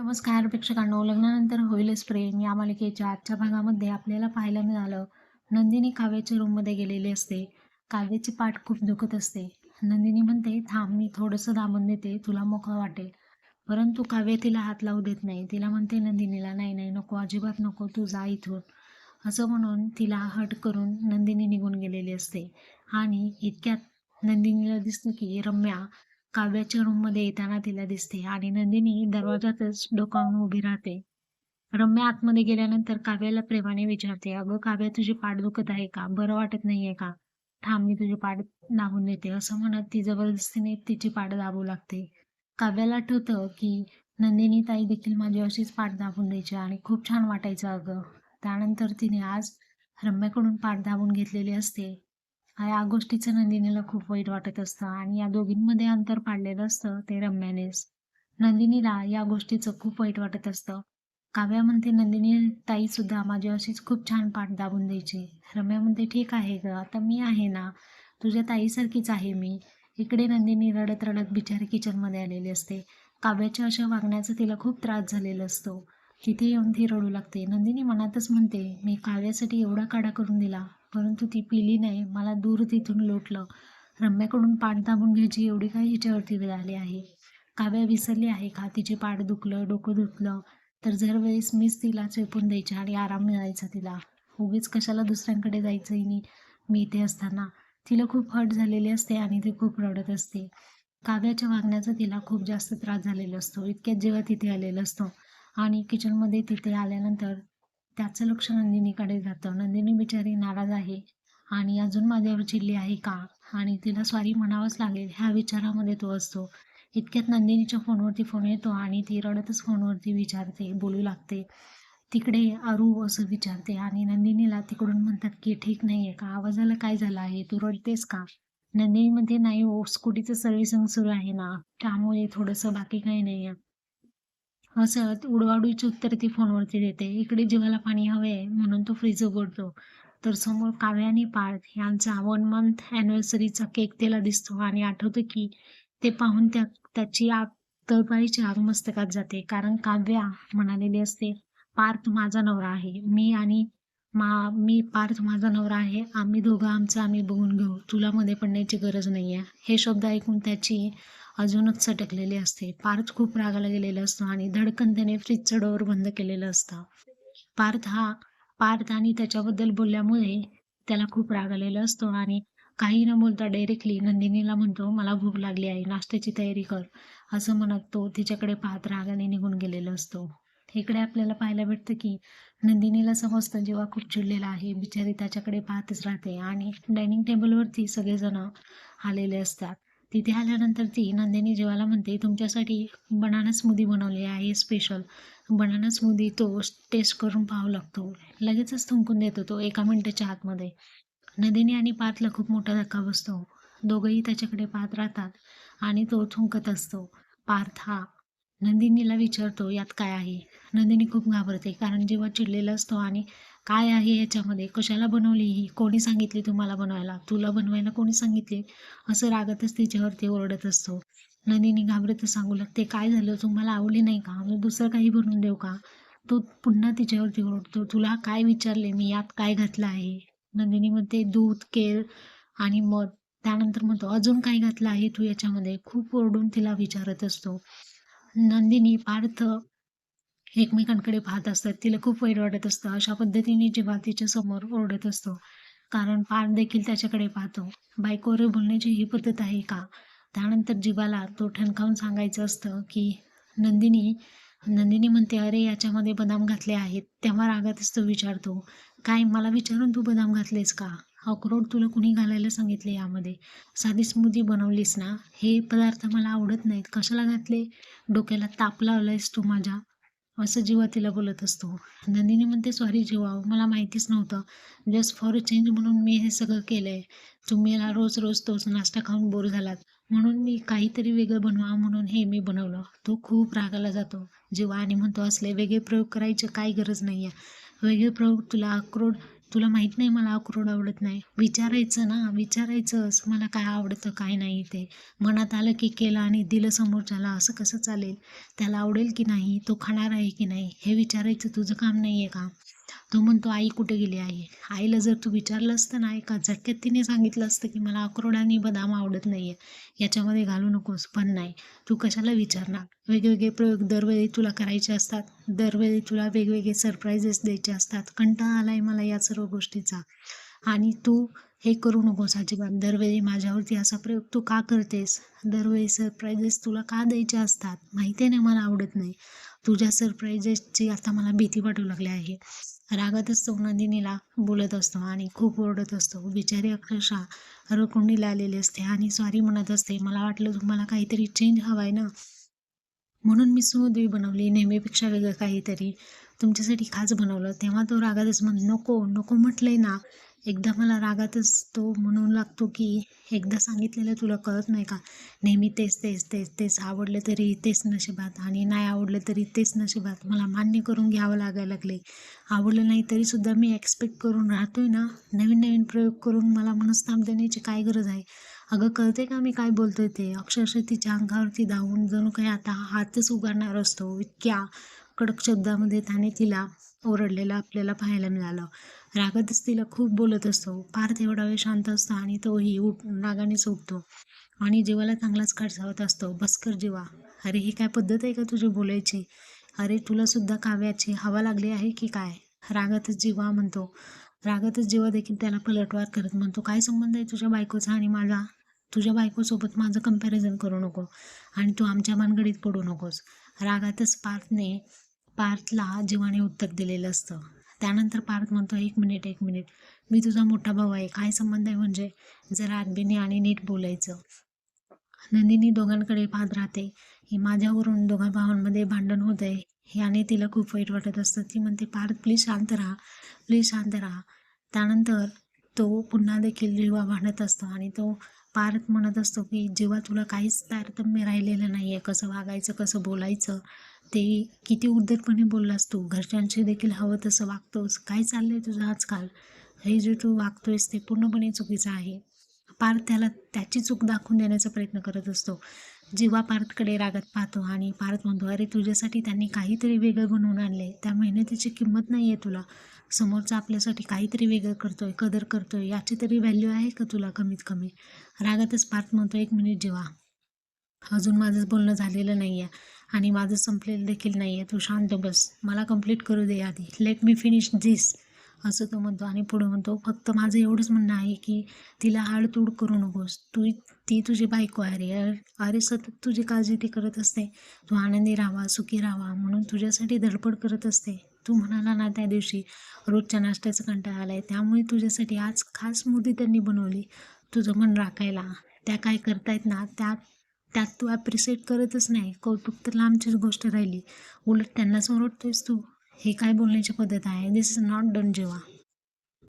नमस्कार प्रेक्षकांनो. लग्नानंतर होईलच प्रेम. या मालिकेच्या आजच्या भागामध्ये आपल्याला पाहायला मिळालं नंदिनी काव्याच्या रूममध्ये गेलेली असते. काव्याची पाठ खूप दुखत असते. नंदिनी म्हणते थांब मी थोडंसं दाबून देते. तुला मोकळं वाटेल. परंतु काव्य तिला हात लावू देत नाही. तिला म्हणते नंदिनीला नाही नाही नको अजिबात नको. तू जा इथून. असं म्हणून तिला हट करून नंदिनी निघून गेलेली असते. आणि इतक्यात नंदिनीला दिसतं की रम्या काव्याच्या रूममध्ये येताना तिला दिसते आणि नंदिनी दरवाजातच डोकावून उभी राहते. रम्या आतमध्ये गेल्यानंतर काव्याला प्रेमाने विचारते अगं काव्या तुझी पाठ दुखत आहे का? बरं वाटत नाहीये का? थांब मी तुझी पाठ दाबून देते असं म्हणत ती जबरदस्तीने तिची पाठ दाबू लागते. काव्याला आठवतं की नंदिनी ताई देखील माझी अशीच पाठ दाबून द्यायची आणि खूप छान वाटायचं अगं. त्यानंतर तिने आज रम्याकडून पाठ दाबून घेतलेली असते. या गोष्टीचं नंदिनीला खूप वाईट वाटत असतं आणि या दोघींमध्ये अंतर पाडलेलं असतं ते रम्यानेच. नंदिनीला या गोष्टीचं खूप वाईट वाटत असतं. काव्या म्हणते नंदिनी ताई सुद्धा माझी अशीच खूप छान पाठ दाबून द्यायची. रम्या म्हणते ठीक आहे ग आता मी आहे ना. तुझ्या ताईसारखीच आहे मी. इकडे नंदिनी रडत रडत बिचारी किचनमध्ये आलेली असते. काव्याच्या अशा वागण्याचा तिला खूप त्रास झालेला असतो. तिथे येऊन ती रडू लागते. नंदिनी मनातच म्हणते मी काव्यासाठी एवढा काढा करून दिला. परंतु ती पिली नाही. मला दूर तिथून लोटलं. रम्याकडून पाठ दाबून घ्यायची एवढी काही हिच्यावरती वेळ आली आहे. काव्या विसरली आहे का? तिचे पाठ दुखलं डोकं दुखलं. तर जर वेळेस मीच तिला चेपून द्यायची आणि आराम मिळायचा तिला. उगीच कशाला दुसऱ्यांकडे जायचं नाही मी इथे असताना. तिला खूप हट झालेली असते आणि ती खूप रडत असते. काव्याच्या वागण्याचा तिला खूप जास्त त्रास झालेला असतो. इतक्यात जेव्हा तिथे आलेलं असतो आणि किचनमध्ये तिथे आल्यानंतर त्याचं लक्ष नंदिनीकडे जातं. नंदिनी बिचारी नाराज आहे. आणि अजून माझ्यावर चिल्ली आहे का? आणि तिला स्वारी म्हणावंच लागेल. ह्या विचारामध्ये तो असतो. इतक्यात नंदिनीच्या फोनवरती फोन येतो आणि ती रडतच फोनवरती विचारते बोलू लागते. तिकडे अरू असं विचारते आणि नंदिनीला तिकडून म्हणतात की ठीक नाही आहे का? आवाजाला काय झालं आहे? तू रडतेस का? नंदिनी म्हणते नाही हो स्कूटीचं सर्व्हिसिंग सुरू आहे ना. त्यामुळे थोडंसं बाकी काही नाही आहे असं उडवाडूची उत्तर ती फोनवरती देते. इकडे जीवाला पाणी हवे आहे म्हणून तो फ्रीज उघडतो. तर समोर काव्या आणि पार्थ यांचा वन मंथ अॅनिव्हर्सरीचा केक त्याला दिसतो आणि आठवतो की ते पाहून त्या त्याची आग तळपाळीची आग मस्तकात जाते. कारण काव्या म्हणालेली असते पार्थ माझा नवरा आहे. मी आणि मा मी पार्थ माझा नवरा आहे. आम्ही दोघं आमचं आम्ही बघून घेऊ. तुला मध्ये पडण्याची गरज नाही आहे हे शब्द ऐकून त्याची अजूनच सटकलेली असते. पार्थ खूप रागाला गेलेला असतो आणि धडकन त्याने फ्रीजचं डोअर बंद केलेलं असतं. पार्थ हा पार्थ आणि त्याच्याबद्दल बोलल्यामुळे त्याला खूप राग आलेला असतो आणि काही न बोलता डायरेक्टली नंदिनीला म्हणतो मला भूक लागली आहे नाश्त्याची तयारी कर. असं म्हणत तो तिच्याकडे पाहत रागाने निघून गेलेला असतो. इकडे आपल्याला पाहायला भेटतं की नंदिनीला समजतं जेव्हा खूप चिडलेला आहे बिचारी त्याच्याकडे पाहतच राहते आणि डायनिंग टेबलवरती सगळेजण आलेले असतात. तिथे आल्यानंतर ती नंदिनी जेवायला म्हणते तुमच्यासाठी बनाना स्मूदी बनवली आहे स्पेशल बनाना स्मूदी तो टेस्ट करून पाहावं लागतो. लगेचच थुंकून देतो तो एका मिनटाच्या आतमध्ये. नंदिनी आणि पातला खूप मोठा धक्का बसतो. दोघंही त्याच्याकडे पाहत राहतात आणि तो थुंकत असतो. पार्थ हा नंदिनीला विचारतो यात काय आहे? नंदिनी खूप घाबरते कारण जेव्हा चिडलेला असतो आणि काय आहे याच्यामध्ये? कशाला बनवली ही? कोणी सांगितली तुम्हाला बनवायला? तुला बनवायला कोणी सांगितले? असं रागतच तिच्यावरती ओरडत असतो. नंदिनी घाबरत सांगू लागते काय झालं? तुम्हाला आवडली नाही का? मी दुसरं काही बनवून देऊ का? तो पुन्हा तिच्यावरती ओरडतो तुला काय विचारले? मी यात काय घातलं आहे? नंदिनी म्हणते दूध केळ आणि मध. त्यानंतर म्हणतो अजून काय घातलं आहे तू याच्यामध्ये? खूप ओरडून तिला विचारत असतो. नंदिनी पार्थ एकमेकांकडे पाहत असतात. तिला खूप वाईट वाटत असतं. अशा पद्धतीने जेव्हा तिच्या समोर ओरडत असतो. कारण पान देखील त्याच्याकडे पाहतो. बायकोवर बोलण्याची ही पद्धत आहे का? त्यानंतर जीवाला तो ठणकावून सांगायचं असतं की नंदिनी नंदिनी म्हणते अरे याच्यामध्ये बदाम घातले आहेत. तेव्हा रागातच तो विचारतो काय मला विचारून तू बदाम घातलेस का? अक्रोड तुला कुणी घालायला सांगितले यामध्ये? साधी स्मूदी बनवलीस ना? हे पदार्थ मला आवडत नाहीत. कशाला घातले? डोक्याला ताप लावलायस तू माझ्या. असं जीवा तिला बोलत असतो. नंदिनी म्हणते सॉरी जीवा मला माहितीच नव्हतं. जस्ट फॉर चेंज म्हणून मी हे सगळं केलं आहे तुम्ही रोज रोज तोच नाश्ता खाऊन बोर झालात. म्हणून मी काहीतरी वेगळं बनवा म्हणून हे मी बनवलं. तो खूप रागाला जातो. जेव्हा आणि म्हणतो असले वेगळे प्रयोग करायचे काही गरज नाही आहे वेगळे प्रयोग तुला अक्रोड तुला माहीत नाही मला अक्रोड आवडत नाही. विचारायचं ना विचारायचंच मला काय आवडतं काय नाही ते. मनात आलं की केलं आणि दिलं समोरच्याला असं कसं चालेल? त्याला आवडेल की नाही? तो खाणार आहे की नाही? हे विचारायचं तुझं काम नाही आहे का? तो म्हणतो आई कुठे गेली आहे? आईला जर तू विचारलं असतं ना एका झटक्यात तिने सांगितलं असतं की मला अक्रोड आणि बदाम आवडत नाही आहे याच्यामध्ये घालू नकोस. पण नाही तू कशाला विचारणार? वेगवेगळे प्रयोग दरवेळी तुला करायचे असतात दरवेळी तुला वेगवेगळे सरप्राईजेस द्यायचे असतात. कंटाळा आला आहे मला या सर्व गोष्टीचा. आणि तू हे करू नकोस अजिबात. दरवेळी माझ्यावरती असा प्रयोग तू का करतेस? दरवेळी सरप्राईजेस तुला का द्यायचे असतात? माहिती आहे ना मला आवडत नाही. तुझ्या सरप्राईजेसची आता मला भीती वाटू लागली आहे. रागातच तो नंदिनीला बोलत असतो आणि खूप ओरडत असतो. बिचारी अक्षरशः रकुंडीला आलेली असते आणि सॉरी म्हणत असते. मला वाटलं तुम्हाला काहीतरी चेंज हवा आहे ना? म्हणून मी सुमोदवी बनवली. नेहमीपेक्षा वेगळं काहीतरी. तुमच्यासाठी खास बनवलं. तेव्हा तो रागातच म्हण नको नको म्हटलंय ना. एकदा मला रागातच तो म्हणू लागतो की एकदा सांगितलेलं तुला कळत नाही का? नेहमी तेच तेच तेच तेच आवडलं तरी तेच नशिबात आणि नाही आवडलं तरी तेच नशिबात. मला मान्य करून घ्यावं लागायला लागले. आवडलं नाही तरीसुद्धा मी एक्सपेक्ट करून राहतोय ना? नवीन नवीन प्रयोग करून मला मनस्ताप देण्याची काय गरज आहे? अगं कळते का मी काय बोलतोय ते? अक्षरशः तिच्या अंगावरती धावून जणू काही आता हातच उगारणार असतो. इतक्या कडक शब्दामध्ये त्याने तिला ओरडलेलं आपल्याला पाहायला मिळालं. रागातच तिला खूप बोलत असतो. पार्थ एवढा वेळ शांत असतो आणि तोही उठ रागानेच उठतो. आणि जीवाला चांगलाच खडसावत असतो. बसकर जीवा. अरे ही काय पद्धत आहे का तुझी बोलायची? अरे तुला सुद्धा काव्याची हवा लागली आहे की काय? रागातच जीवा म्हणतो. रागातच जीवा देखील त्याला पलटवार करत म्हणतो. काय संबंध आहे तुझ्या बायकोचा आणि माझा? तुझ्या बायकोसोबत माझं कंपॅरिझन करू नको आणि तू आमच्या भानगडीत पडू नकोस. रागातच पार्थने पार्थला जीवाने उत्तर दिलेलं असतं. त्यानंतर पार्थ म्हणतो एक मिनिट एक मिनिट. मी तुझा मोठा भाऊ आहे. काय संबंध आहे म्हणजे जरा आदबीने आणि नीट बोलायचं. नंदिनी दोघांकडे पाहत राहते. माझ्यावरून दोघा भावांमध्ये भांडण होत आहे. याने तिला खूप वाईट वाटत असतं. ती म्हणते पार्थ प्लीज शांत राहा. प्लीज शांत राहा. त्यानंतर तो पुन्हा देखील रिवा भांडत असतो आणि तो पारत म्हणत असतो की जेव्हा तुला काहीच तारतम्य राहिलेलं नाही आहे कसं वागायचं कसं बोलायचं ते किती उद्धटपणे बोललास तू. घरच्यांशी देखील हवं तसं वागतोस. काय चाललं आहे तुझं आजकाल? हे जे तू वागतोयस ते पूर्णपणे चुकीचं आहे. पार त्याला त्याची चूक दाखवून देण्याचा प्रयत्न करत असतो. जेव्हा पार्थकडे रागत पाहतो आणि पार्थ म्हणतो अरे तुझ्यासाठी त्यांनी काहीतरी वेगळं बनवून आणले त्या मेहनतीची किंमत नाही आहे तुला. समोरचा आपल्यासाठी काहीतरी वेगळं करतो आहे कदर करतो आहे याची तरी व्हॅल्यू आहे का तुला कमीत कमी? रागातच पार्थ म्हणतो एक मिनिट जेव्हा. अजून माझं बोलणं झालेलं नाही आहे आणि माझं संपलेलं देखील नाही आहे तू शांत बस. मला कंप्लीट करू दे आधी. लेट मी फिनिश दिस असं तो म्हणतो आणि पुढं म्हणतो फक्त माझं एवढंच म्हणणं आहे की तिला हाडतूड करू नकोस. तू ती तुझी बायको आहे अरे अरे सतत तुझी काळजी ती करत असते. तू आनंदी राहावा सुखी राहावा म्हणून तुझ्यासाठी धडपड करत असते. तू म्हणाला ना त्या दिवशी रोजच्या नाश्त्याचं कंटाळा आला आहे त्यामुळे तुझ्यासाठी आज खास मुदी त्यांनी बनवली. तुझं मन राखायला. त्या काय करतायत ना त्या त्यात तू ॲप्रिशिएट करतच नाही. कौतुक तर लांबचीच गोष्ट राहिली. उलट त्यांनाच ओरडतोयस तू. हे काय बोलण्याची पद्धत आहे? दिस इज नॉट डन जेव्हा